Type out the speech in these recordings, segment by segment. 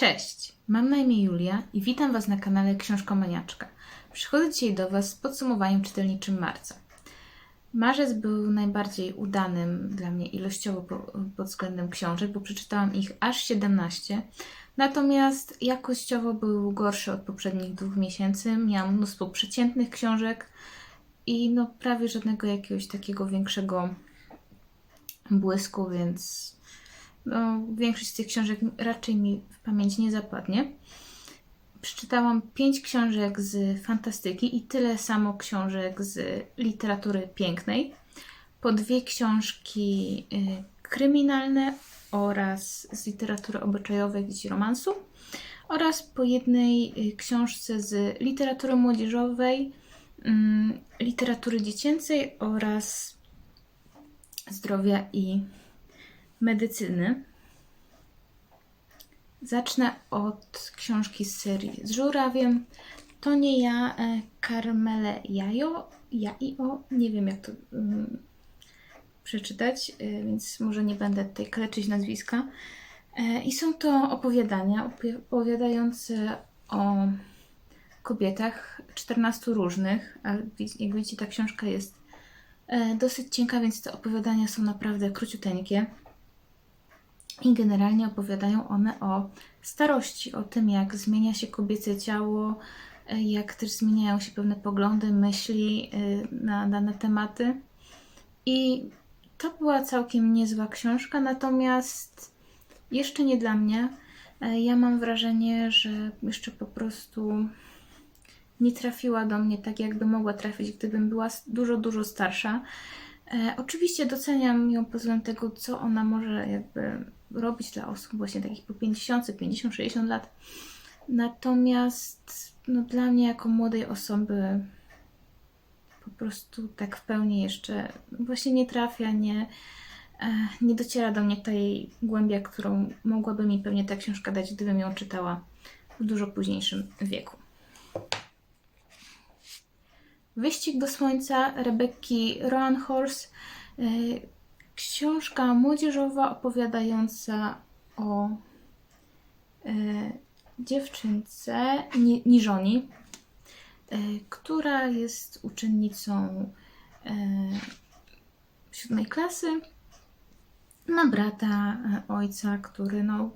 Cześć, mam na imię Julia i witam Was na kanale Książkomaniaczka. Przychodzę dzisiaj do Was z podsumowaniem czytelniczym marca. Marzec był najbardziej udanym dla mnie ilościowo po- pod względem książek, bo przeczytałam ich aż 17. Natomiast jakościowo był gorszy od poprzednich dwóch miesięcy. Miałam mnóstwo przeciętnych książek i no prawie żadnego jakiegoś takiego większego błysku, więc no, większość z tych książek raczej mi w pamięć nie zapadnie. Przeczytałam pięć książek z fantastyki i tyle samo książek z literatury pięknej. Po dwie książki y, kryminalne oraz z literatury obyczajowej, gdzieś romansu. Oraz po jednej y, książce z literatury młodzieżowej, ym, literatury dziecięcej oraz zdrowia i medycyny. Zacznę od książki z serii z żurawiem. To nie ja, e, Carmele Jajo, Jaio, nie wiem jak to mm, przeczytać, e, więc może nie będę tutaj kaleczyć nazwiska. E, I są to opowiadania opowiadające o kobietach, 14 różnych, a jak widzicie ta książka jest dosyć cienka, więc te opowiadania są naprawdę króciuteńkie. I generalnie opowiadają one o starości, o tym, jak zmienia się kobiece ciało, e, jak też zmieniają się pewne poglądy, myśli e, na dane tematy. I to była całkiem niezła książka, natomiast jeszcze nie dla mnie. E, Ja mam wrażenie, że jeszcze po prostu nie trafiła do mnie tak, jakby mogła trafić, gdybym była dużo, dużo starsza. Oczywiście doceniam ją pod względem tego, co ona może jakby robić dla osób właśnie takich po 50, 50, 60 lat. Natomiast no, dla mnie jako młodej osoby po prostu tak w pełni jeszcze właśnie nie trafia, nie, e, nie dociera do mnie ta jej głębia, którą mogłaby mi pewnie ta książka dać, gdybym ją czytała w dużo późniejszym wieku. Wyścig do Słońca Rebekki Roanhorse. Książka młodzieżowa opowiadająca o y, dziewczynce Ni- Niżoni, y, która jest uczennicą y, siódmej klasy. Ma brata, y, ojca, który no,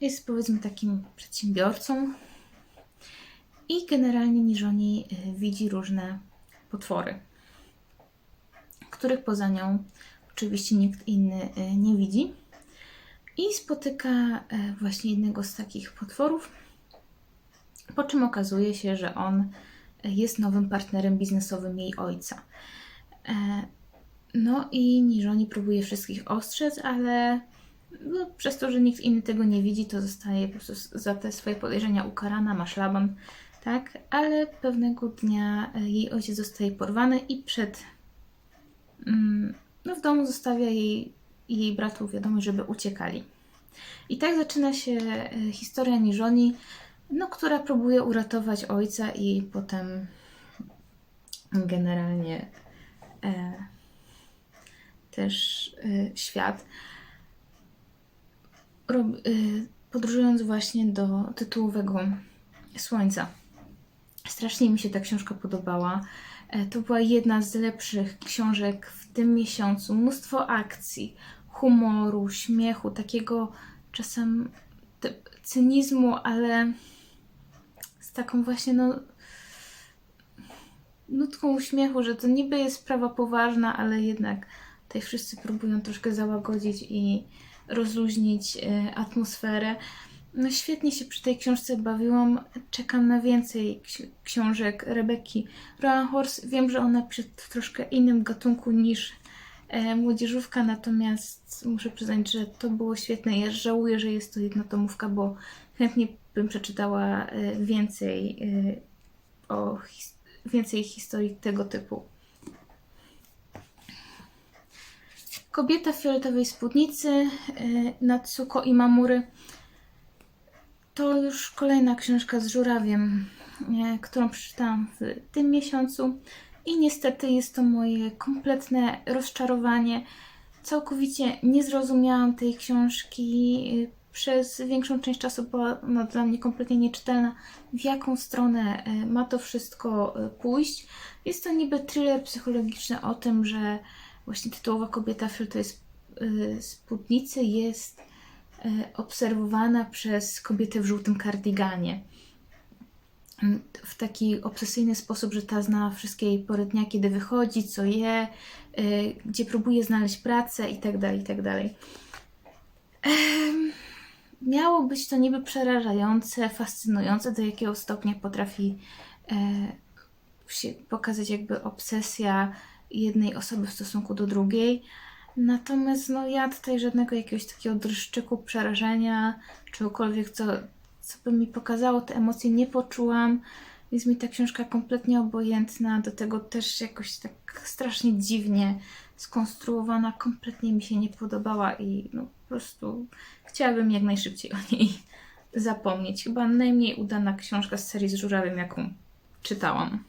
jest powiedzmy takim przedsiębiorcą, i generalnie Niżoni y, widzi różne potwory, których poza nią oczywiście nikt inny y, nie widzi. I spotyka y, właśnie jednego z takich potworów, po czym okazuje się, że on y, jest nowym partnerem biznesowym jej ojca. E, No i Niżoni próbuje wszystkich ostrzec, ale no, przez to, że nikt inny tego nie widzi, to zostaje po prostu za te swoje podejrzenia ukarana, ma szlaban, tak? Ale pewnego dnia e, jej ojciec zostaje porwany i przed mm, no, w domu zostawia jej i jej bratu wiadomość, żeby uciekali. I tak zaczyna się e, historia Niżoni, no, która próbuje uratować ojca i potem generalnie e, też e, świat rob, y, podróżując właśnie do tytułowego Słońca. Strasznie mi się ta książka podobała. E, To była jedna z lepszych książek w tym miesiącu. Mnóstwo akcji, humoru, śmiechu, takiego czasem cynizmu, ale z taką właśnie no, nutką uśmiechu, że to niby jest sprawa poważna, ale jednak tutaj wszyscy próbują troszkę załagodzić i rozluźnić e, atmosferę. No świetnie się przy tej książce bawiłam. Czekam na więcej ksi- książek Rebeki Roanhorse. Wiem, że ona pisze w troszkę innym gatunku niż e, młodzieżówka, natomiast muszę przyznać, że to było świetne. Ja żałuję, że jest to jednotomówka, bo chętnie bym przeczytała e, więcej e, o his- więcej historii tego typu. Kobieta w fioletowej spódnicy e, Natsuko Imamury to już kolejna książka z żurawiem, e, którą przeczytałam w tym miesiącu i niestety jest to moje kompletne rozczarowanie. Całkowicie nie zrozumiałam tej książki. e, przez większą część czasu była ona dla mnie kompletnie nieczytelna, w jaką stronę e, ma to wszystko pójść. Jest to niby thriller psychologiczny o tym, że właśnie tytułowa kobieta w sp- e, spódnicy jest obserwowana przez kobietę w żółtym kardiganie w taki obsesyjny sposób, że ta zna wszystkie jej pory dnia, kiedy wychodzi, co je, y, gdzie próbuje znaleźć pracę i tak dalej, i tak Miało być to niby przerażające, fascynujące, do jakiego stopnia potrafi e, się pokazać jakby obsesja jednej osoby w stosunku do drugiej. Natomiast no, ja tutaj żadnego jakiegoś takiego dreszczyku, przerażenia, czegokolwiek, co, co by mi pokazało te emocje, nie poczułam. Jest mi ta książka kompletnie obojętna, do tego też jakoś tak strasznie dziwnie skonstruowana, kompletnie mi się nie podobała i no po prostu chciałabym jak najszybciej o niej zapomnieć. Chyba najmniej udana książka z serii z żurawiem, jaką czytałam.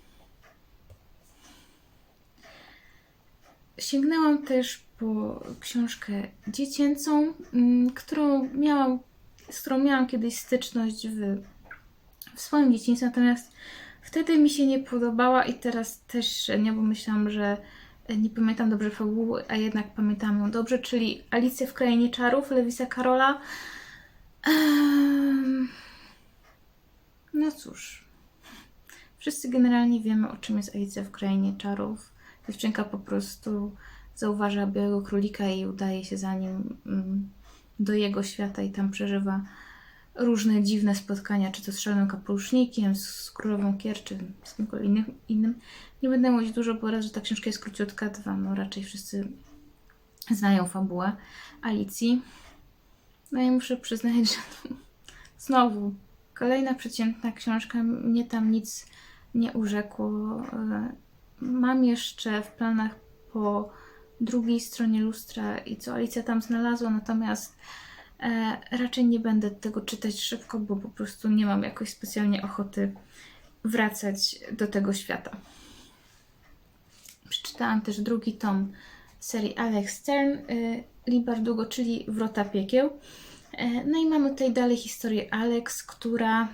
Sięgnęłam też po książkę dziecięcą, mm, którą miałam, z którą miałam kiedyś styczność w, w swoim dzieciństwie, natomiast wtedy mi się nie podobała i teraz też nie, bo myślałam, że nie pamiętam dobrze fabuły, a jednak pamiętam ją dobrze, czyli Alicja w Krainie Czarów Lewisa Karola. Ehm, No cóż, wszyscy generalnie wiemy, o czym jest Alicja w Krainie Czarów. Dziewczynka po prostu zauważa białego królika i udaje się za nim mm, do jego świata i tam przeżywa różne dziwne spotkania, czy to z szalonym kapelusznikiem, z, królową Kier, czy z kimkolwiek innym, innym. Nie będę mówić dużo, bo raz, że ta książka jest króciutka, dwa, no raczej wszyscy znają fabułę Alicji. No i muszę przyznać, że znowu kolejna przeciętna książka, mnie tam nic nie urzekło. E, Mam jeszcze w planach po drugiej stronie lustra i co Alicja tam znalazła, natomiast e, raczej nie będę tego czytać szybko, bo po prostu nie mam jakoś specjalnie ochoty wracać do tego świata. Przeczytałam też drugi tom serii Alex Stern, y, Libardugo, czyli Wrota Piekieł. E, No i mamy tutaj dalej historię Alex, która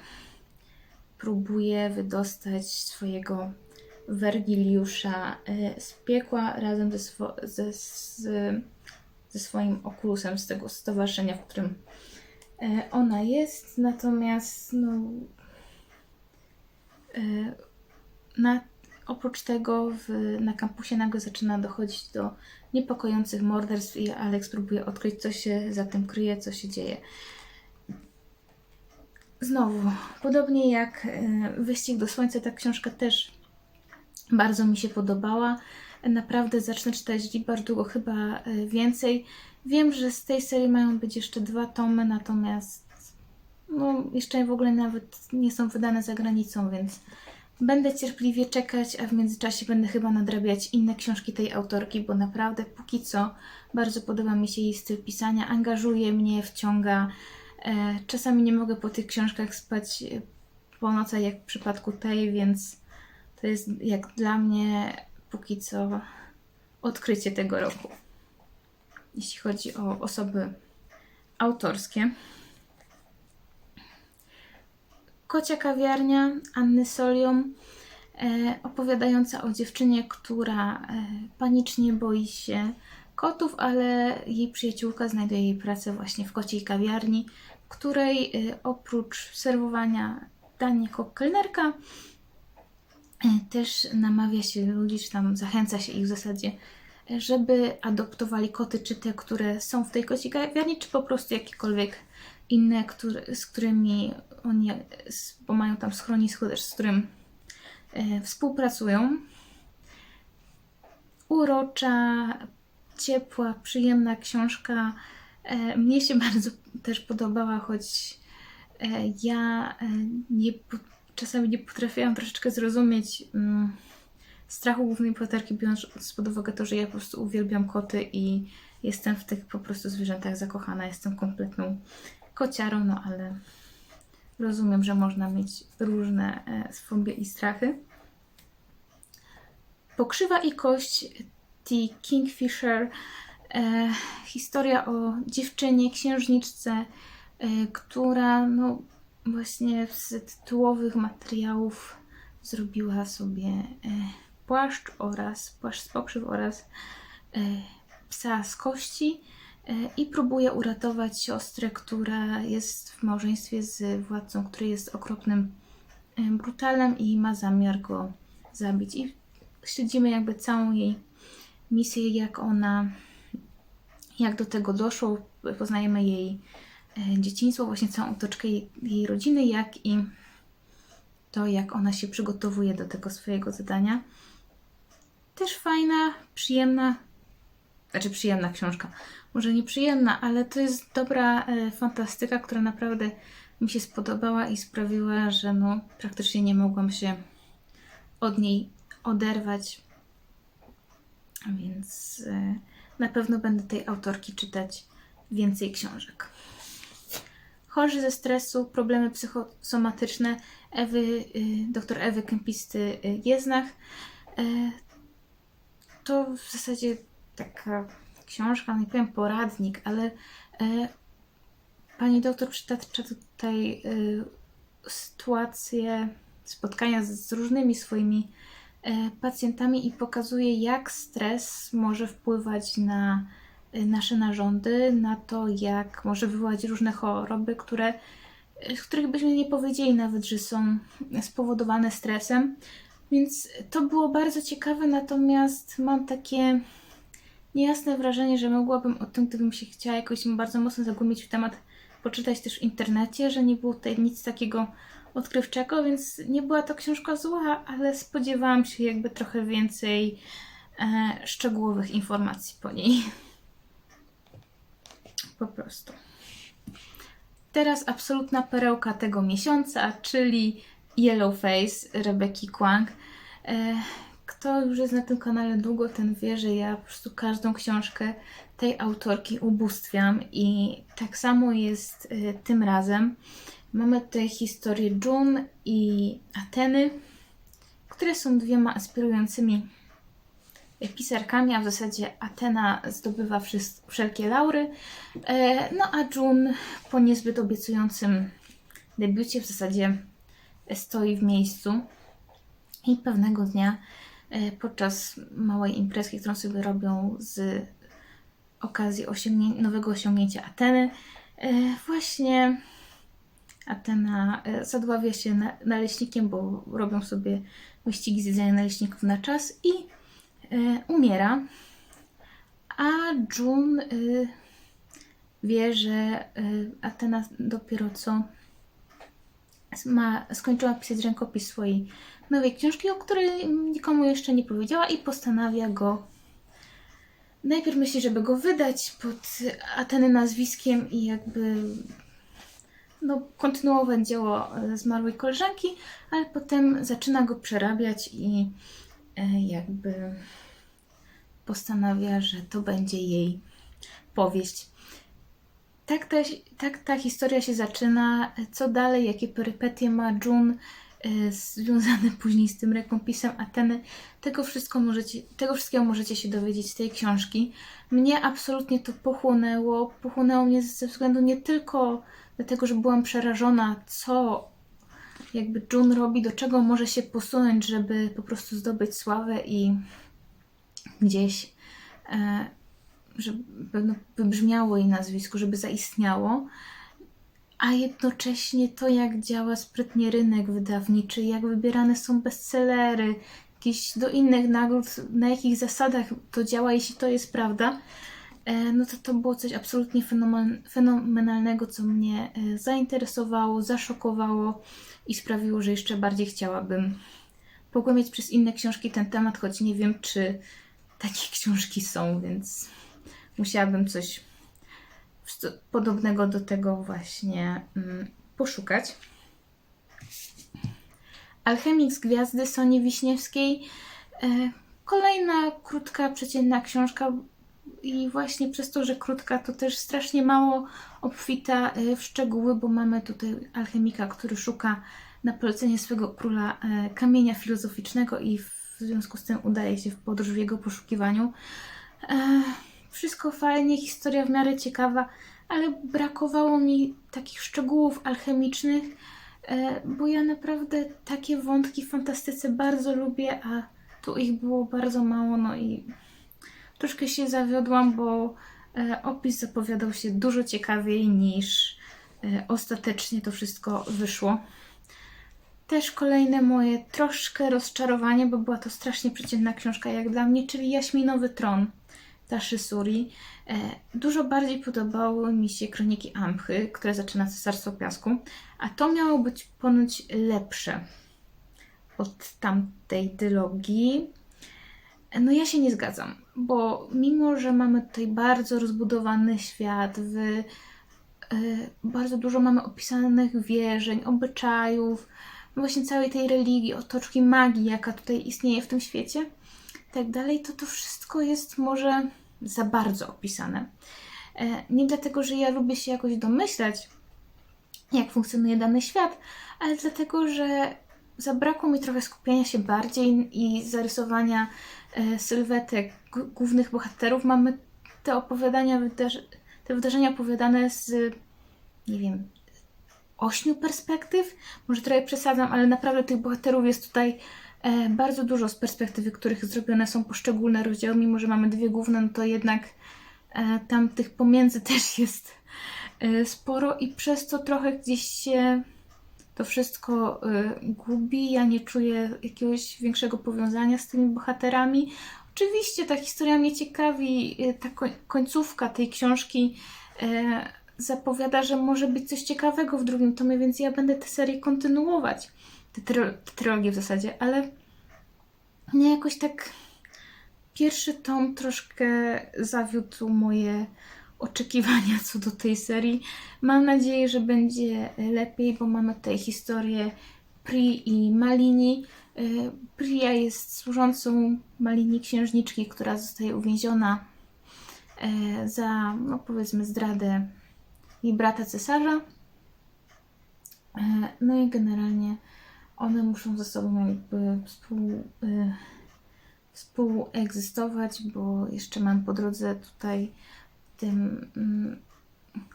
próbuje wydostać swojego Wergiliusza y, z piekła razem ze, swo- ze, ze swoim okulusem z tego stowarzyszenia, w którym e, ona jest. Natomiast no, e, na, oprócz tego w, na kampusie nagle zaczyna dochodzić do niepokojących morderstw i Alex próbuje odkryć, co się za tym kryje, co się dzieje. Znowu, podobnie jak Wyścig do Słońca, ta książka też bardzo mi się podobała. Naprawdę zacznę czytać Libardugo chyba e, więcej. Wiem, że z tej serii mają być jeszcze dwa tomy, natomiast no, jeszcze w ogóle nawet nie są wydane za granicą, więc będę cierpliwie czekać, a w międzyczasie będę chyba nadrabiać inne książki tej autorki, bo naprawdę póki co bardzo podoba mi się jej styl pisania, angażuje mnie, wciąga. E, Czasami nie mogę po tych książkach spać e, po nocach, jak w przypadku tej, więc to jest jak dla mnie póki co odkrycie tego roku. Jeśli chodzi o osoby autorskie. Kocia kawiarnia Anny Solium, e, opowiadająca o dziewczynie, która e, panicznie boi się kotów, ale jej przyjaciółka znajduje jej pracę właśnie w kociej kawiarni, której e, oprócz serwowania dań jako kelnerka, też namawia się ludzi, czy tam zachęca się ich w zasadzie, żeby adoptowali koty, czy te, które są w tej kociej kawiarni, czy po prostu jakiekolwiek inne, z którymi oni, bo mają tam schronisko też, z którym e, współpracują. Urocza, ciepła, przyjemna książka. E, mnie się bardzo też podobała, choć e, ja e, nie, czasami nie potrafiłam troszeczkę zrozumieć mm, strachu głównej bohaterki, biorąc pod uwagę to, że ja po prostu uwielbiam koty i jestem w tych po prostu zwierzętach zakochana. Jestem kompletną kociarą, no ale rozumiem, że można mieć różne e, fobie i strachy. Pokrzywa i kość T. Kingfisher. E, historia o dziewczynie, księżniczce, e, która no właśnie z tytułowych materiałów zrobiła sobie e, płaszcz oraz płaszcz z pokrzyw oraz e, psa z kości e, i próbuje uratować siostrę, która jest w małżeństwie z władcą, który jest okropnym brutalem i ma zamiar go zabić. I śledzimy jakby całą jej misję, jak ona, jak do tego doszło. Poznajemy jej dzieciństwo, właśnie całą otoczkę jej, jej rodziny, jak i to, jak ona się przygotowuje do tego swojego zadania. Też fajna, przyjemna, znaczy przyjemna książka. Może nie przyjemna, ale to jest dobra e, fantastyka, która naprawdę mi się spodobała i sprawiła, że no, praktycznie nie mogłam się od niej oderwać. Więc e, na pewno będę tej autorki czytać więcej książek. Chorzy ze stresu, problemy psychosomatyczne Ewy, y, dr Ewy Kempisty y. E, to w zasadzie taka książka, nie powiem poradnik, ale e, pani doktor przytacza tutaj y, sytuacje spotkania z, różnymi swoimi e, pacjentami i pokazuje, jak stres może wpływać na nasze narządy, na to, jak może wywołać różne choroby, które, e, z których byśmy nie powiedzieli nawet, że są spowodowane stresem. Więc to było bardzo ciekawe, natomiast mam takie niejasne wrażenie, że mogłabym o tym, gdybym się chciała jakoś bardzo mocno zagłębić w temat, poczytać też w internecie, że nie było tutaj nic takiego odkrywczego, więc nie była to książka zła, ale spodziewałam się jakby trochę więcej e, szczegółowych informacji po niej. Po prostu. Teraz absolutna perełka tego miesiąca, czyli Yellow Face Rebeki Kwang. E, kto już jest na tym kanale długo, ten wie, że ja po prostu każdą książkę tej autorki ubóstwiam i tak samo jest e, tym razem. Mamy tutaj historię June i Ateny, które są dwiema aspirującymi pisarkami, a w zasadzie Atena zdobywa wszelkie laury, e, no a June po niezbyt obiecującym debiucie w zasadzie stoi w miejscu i pewnego dnia e, podczas małej imprezki, którą sobie robią z okazji nowego osiągnięcia Ateny, e, właśnie Atena zadławia się na, naleśnikiem, bo robią sobie wyścigi z jedzenia naleśników na czas i umiera. A Jun e, wie, że e, Atena dopiero co ma, skończyła pisać rękopis swojej nowej książki, o której nikomu jeszcze nie powiedziała i postanawia go najpierw myśli, żeby go wydać pod Ateny nazwiskiem i jakby no, kontynuować dzieło e, zmarłej koleżanki, ale potem zaczyna go przerabiać i e, jakby postanawia, że to będzie jej powieść. Tak ta, tak ta historia się zaczyna. Co dalej, jakie perypetie ma Jun e, związane później z tym rękopisem Ateny, tego, wszystko możecie, tego wszystkiego możecie się dowiedzieć z tej książki. Mnie absolutnie to pochłonęło. Pochłonęło mnie ze względu nie tylko dlatego, że byłam przerażona, co jakby Jun robi, do czego może się posunąć, żeby po prostu zdobyć sławę i gdzieś, e, żeby no, wybrzmiało jej nazwisko, żeby zaistniało, a jednocześnie to, jak działa sprytnie rynek wydawniczy, jak wybierane są bestsellery, jakieś do innych nagród, na jakich zasadach to działa, jeśli to jest prawda, no to to było coś absolutnie fenomen, fenomenalnego, co mnie e, zainteresowało, zaszokowało i sprawiło, że jeszcze bardziej chciałabym pogłębiać przez inne książki ten temat, choć nie wiem, czy takie książki są, więc musiałabym coś podobnego do tego właśnie mm, poszukać. Alchemik z Gwiazdy Soni Wiśniewskiej. E, kolejna krótka, przeciętna książka i właśnie przez to, że krótka, to też strasznie mało obfita e, w szczegóły, bo mamy tutaj alchemika, który szuka na polecenie swego króla e, kamienia filozoficznego i w związku z tym udaje się w podróż w jego poszukiwaniu. E, wszystko fajnie, historia w miarę ciekawa, ale brakowało mi takich szczegółów alchemicznych, e, bo ja naprawdę takie wątki w fantastyce bardzo lubię, a tu ich było bardzo mało, no i troszkę się zawiodłam, bo e, opis zapowiadał się dużo ciekawiej niż e, ostatecznie to wszystko wyszło. Też kolejne moje troszkę rozczarowanie, bo była to strasznie przeciętna książka jak dla mnie, czyli Jaśminowy Tron Taszy Suri. E, Dużo bardziej podobały mi się Kroniki Amphy, które zaczyna Cesarstwo Piasku, a to miało być ponoć lepsze od tamtej dylogii. No ja się nie zgadzam, bo mimo, że mamy tutaj bardzo rozbudowany świat, w, e, bardzo dużo mamy opisanych wierzeń, obyczajów, właśnie całej tej religii, otoczki magii, jaka tutaj istnieje w tym świecie, tak dalej, to to wszystko jest może za bardzo opisane. E, Nie dlatego, że ja lubię się jakoś domyślać, jak funkcjonuje dany świat, ale dlatego, że zabrakło mi trochę skupienia się bardziej i zarysowania e, sylwetek głównych bohaterów. Mamy te opowiadania, te wydarzenia opowiadane z, nie wiem, ośmiu perspektyw. Może trochę przesadzam, ale naprawdę tych bohaterów jest tutaj e, bardzo dużo z perspektywy, których zrobione są poszczególne rozdziały. Mimo, że mamy dwie główne, no to jednak e, tam tych pomiędzy też jest sporo i przez to trochę gdzieś się to wszystko y, gubi. Ja nie czuję jakiegoś większego powiązania z tymi bohaterami. Oczywiście ta historia mnie ciekawi, y, ta koń- końcówka tej książki y, zapowiada, że może być coś ciekawego w drugim tomie, więc ja będę tę serię kontynuować. Tę trylogię w zasadzie, ale nie jakoś tak. Pierwszy tom troszkę zawiódł moje oczekiwania co do tej serii. Mam nadzieję, że będzie lepiej, bo mamy tutaj historię Pri i Malini. Y, Priya jest służącą Malini księżniczki, która zostaje uwięziona e, za, no powiedzmy, zdradę jej brata cesarza. E, No i generalnie one muszą ze sobą jakby współ, współegzystować, bo jeszcze mam po drodze tutaj tym mm,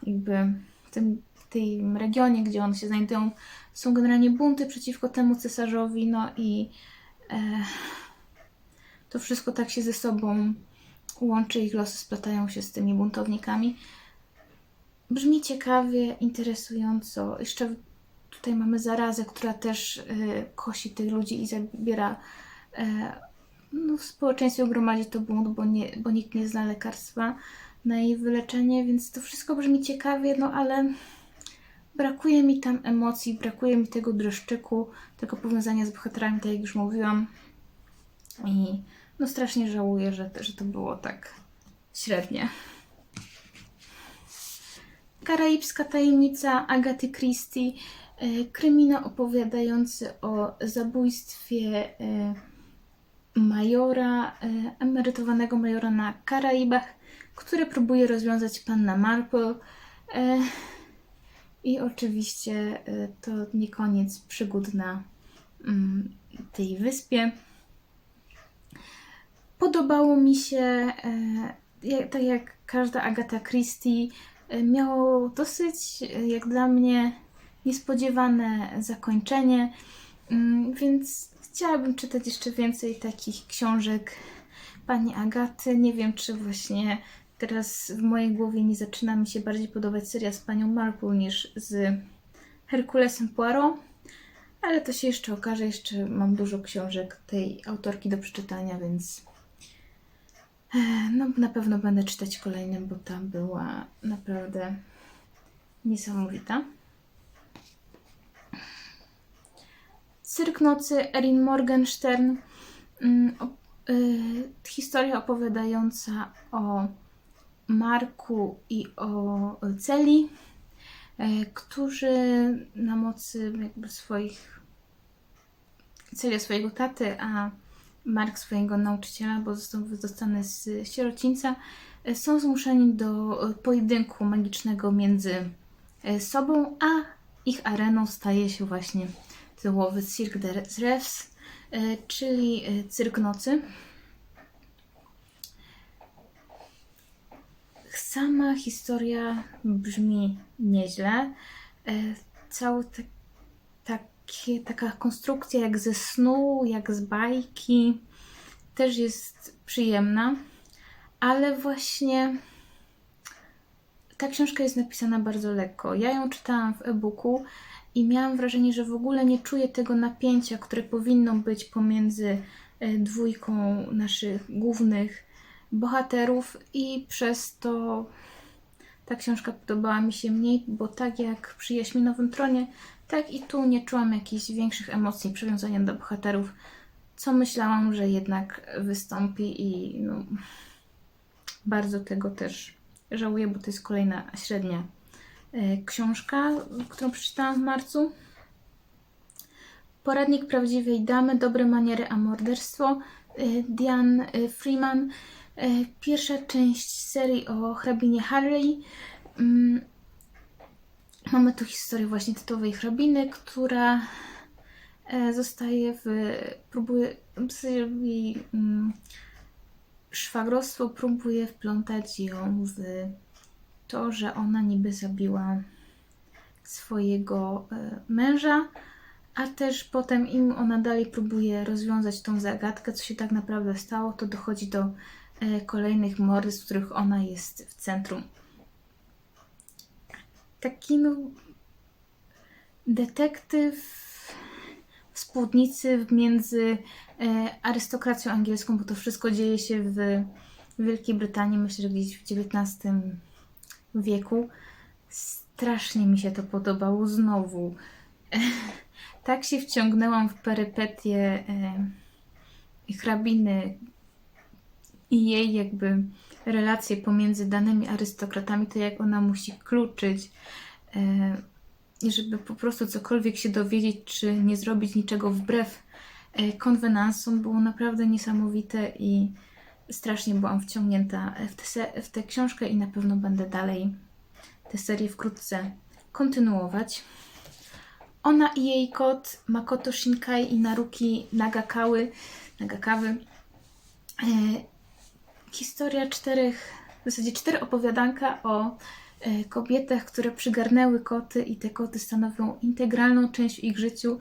jakby w tym, tym regionie, gdzie one się znajdują, są generalnie bunty przeciwko temu cesarzowi, no i e, to wszystko tak się ze sobą łączy, ich losy splatają się z tymi buntownikami. Brzmi ciekawie, interesująco. Jeszcze tutaj mamy zarazę, która też e, kosi tych ludzi i zabiera e, no, w społeczeństwie gromadzi to bunt, bo, nie, bo nikt nie zna lekarstwa na jej wyleczenie, więc to wszystko brzmi ciekawie, no ale brakuje mi tam emocji, brakuje mi tego dreszczyku, tego powiązania z bohaterami, tak jak już mówiłam. I no strasznie żałuję, że, że to było tak średnie. Karaibska tajemnica Agaty Christie, e, kryminał opowiadający o zabójstwie e, majora, e, emerytowanego majora na Karaibach, które próbuje rozwiązać panna Marple. E, I oczywiście e, to nie koniec przygód na mm, tej wyspie. Podobało mi się, e, tak jak każda Agata Christie, miało dosyć, jak dla mnie, niespodziewane zakończenie, Mm, więc chciałabym czytać jeszcze więcej takich książek pani Agaty. Nie wiem, czy właśnie teraz w mojej głowie nie zaczyna mi się bardziej podobać seria z panią Marple niż z Herkulesem Poirot, ale to się jeszcze okaże. Jeszcze mam dużo książek tej autorki do przeczytania, więc e, no, na pewno będę czytać kolejne, bo ta była naprawdę niesamowita. Cyrk Nocy Erin Morgenstern. Mm, op- y, historia opowiadająca o Marku i o Celi, y, którzy na mocy jakby swoich Celia swojego taty, a Mark swojego nauczyciela, bo został wydostany z sierocińca, y, są zmuszeni do pojedynku magicznego między y, sobą, a ich areną staje się właśnie tyłowy Cirque y, czyli cyrk nocy. Sama historia brzmi nieźle. E, Cały te, takie, taka konstrukcja jak ze snu, jak z bajki też jest przyjemna, ale właśnie ta książka jest napisana bardzo lekko. Ja ją czytałam w e-booku i miałam wrażenie, że w ogóle nie czuję tego napięcia, które powinno być pomiędzy e, dwójką naszych głównych bohaterów i przez to ta książka podobała mi się mniej, bo tak jak przy Jaśminowym Tronie, tak i tu nie czułam jakichś większych emocji, przywiązania do bohaterów, co myślałam, że jednak wystąpi i no, bardzo tego też żałuję, bo to jest kolejna średnia e, książka, którą przeczytałam w marcu. Poradnik prawdziwej damy, dobre maniery a morderstwo. e, Diane e, Freeman. E, Pierwsza część serii o hrabinie Harley. Mm, Mamy tu historię właśnie tytułowej hrabiny, która e, zostaje w... próbuje... jej mm, szwagrostwo próbuje wplątać ją w to, że ona niby zabiła swojego e, męża, a też potem im ona dalej próbuje rozwiązać tą zagadkę, co się tak naprawdę stało, to dochodzi do kolejnych morderstw, w których ona jest w centrum. Taki no detektyw w spódnicy między e, arystokracją angielską, bo to wszystko dzieje się w Wielkiej Brytanii, myślę, że gdzieś w XIX wieku. Strasznie mi się to podobało znowu. tak się wciągnęłam w perypetie e, hrabiny i jej jakby relacje pomiędzy danymi arystokratami, to jak ona musi kluczyć, i żeby po prostu cokolwiek się dowiedzieć, czy nie zrobić niczego wbrew e, konwenansom, było naprawdę niesamowite i strasznie byłam wciągnięta w tę se- w tę książkę i na pewno będę dalej tę serię wkrótce kontynuować. Ona i jej kot Makoto Shinkai i Naruki Nagakały, Nagakawy. E, historia czterech, w zasadzie cztery opowiadanka o e, kobietach, które przygarnęły koty i te koty stanowią integralną część w ich życiu,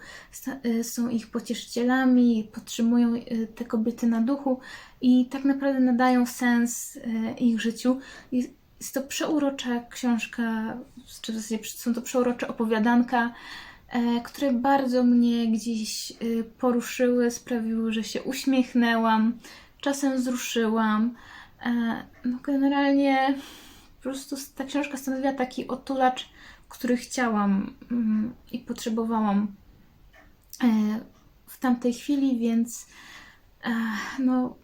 e, są ich pocieszycielami, podtrzymują e, te kobiety na duchu i tak naprawdę nadają sens ich życiu. Jest to przeurocza książka, czy w zasadzie są to przeurocze opowiadanka, które bardzo mnie gdzieś poruszyły, sprawiły, że się uśmiechnęłam, czasem wzruszyłam. E, No generalnie po prostu ta książka stanowiła taki otulacz, który chciałam mm, i potrzebowałam e, w tamtej chwili, więc e, no,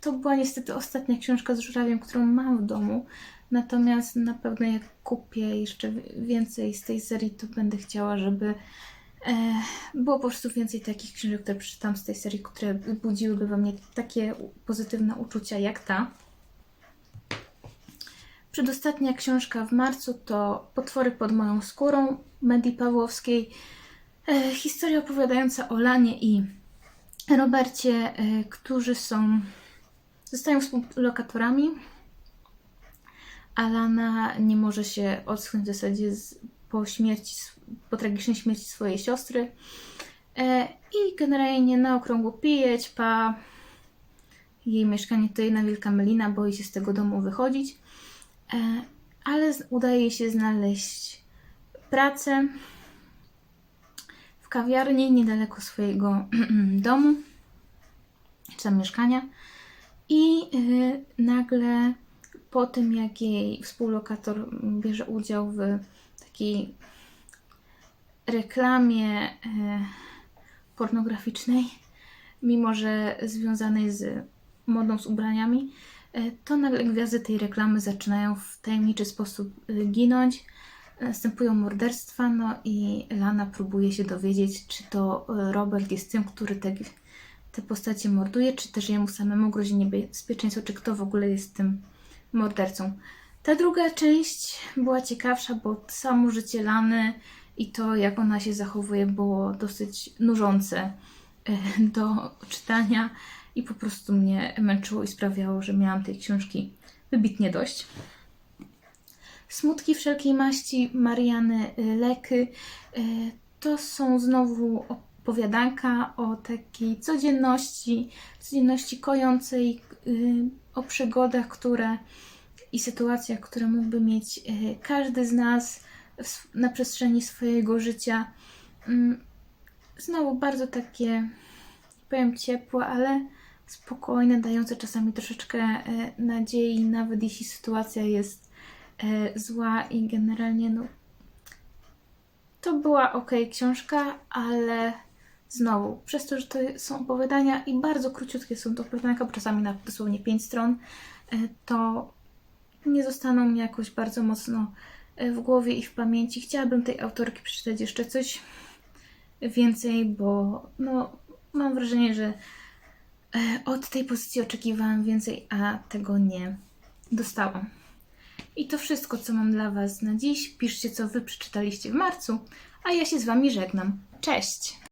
to była niestety ostatnia książka z żurawiem, którą mam w domu. Natomiast na pewno jak kupię jeszcze więcej z tej serii, to będę chciała, żeby było po prostu więcej takich książek, które przeczytam z tej serii, które budziłyby we mnie takie pozytywne uczucia jak ta. Przedostatnia książka w marcu to Potwory pod moją skórą Medi Pawłowskiej. E, historia opowiadająca o Lanie i Robercie, e, którzy są zostają współlokatorami. Alana nie może się odschnąć w zasadzie z, po śmierci, po tragicznej śmierci swojej siostry. E, I generalnie na okrągło pije, ćpa. Jej mieszkanie to jedna wielka melina, boi się z tego domu wychodzić. E, ale udaje się znaleźć pracę w kawiarni niedaleko swojego domu, czy mieszkania. I y, nagle po tym, jak jej współlokator bierze udział w takiej reklamie y, pornograficznej, mimo że związanej z modą z ubraniami, y, to nagle gwiazdy tej reklamy zaczynają w tajemniczy sposób y, ginąć. Następują morderstwa, no i Lana próbuje się dowiedzieć, czy to Robert jest tym, który te te postacie morduje, czy też jemu samemu grozi niebezpieczeństwo, czy kto w ogóle jest tym mordercą. Ta druga część była ciekawsza, bo samo życie Lany i to, jak ona się zachowuje, było dosyć nużące e, do czytania i po prostu mnie męczyło i sprawiało, że miałam tej książki wybitnie dość. Smutki wszelkiej maści Mariany Leky. Y, To są znowu opowiadanka o takiej codzienności, codzienności kojącej, y, o przygodach, które i sytuacjach, które mógłby mieć y, każdy z nas na przestrzeni swojego życia. Mm, Znowu bardzo takie, powiem ciepłe, ale spokojne, dające czasami troszeczkę e, nadziei, nawet jeśli sytuacja jest e, zła i generalnie no to była ok książka, ale znowu, przez to, że to są opowiadania i bardzo króciutkie są to opowiadanka, bo czasami na dosłownie 5 stron, e, to nie zostaną mi jakoś bardzo mocno e, w głowie i w pamięci. Chciałabym tej autorki przeczytać jeszcze coś więcej, bo no, mam wrażenie, że e, od tej pozycji oczekiwałam więcej, a tego nie dostałam. I to wszystko, co mam dla Was na dziś. Piszcie, co Wy przeczytaliście w marcu, a ja się z Wami żegnam. Cześć!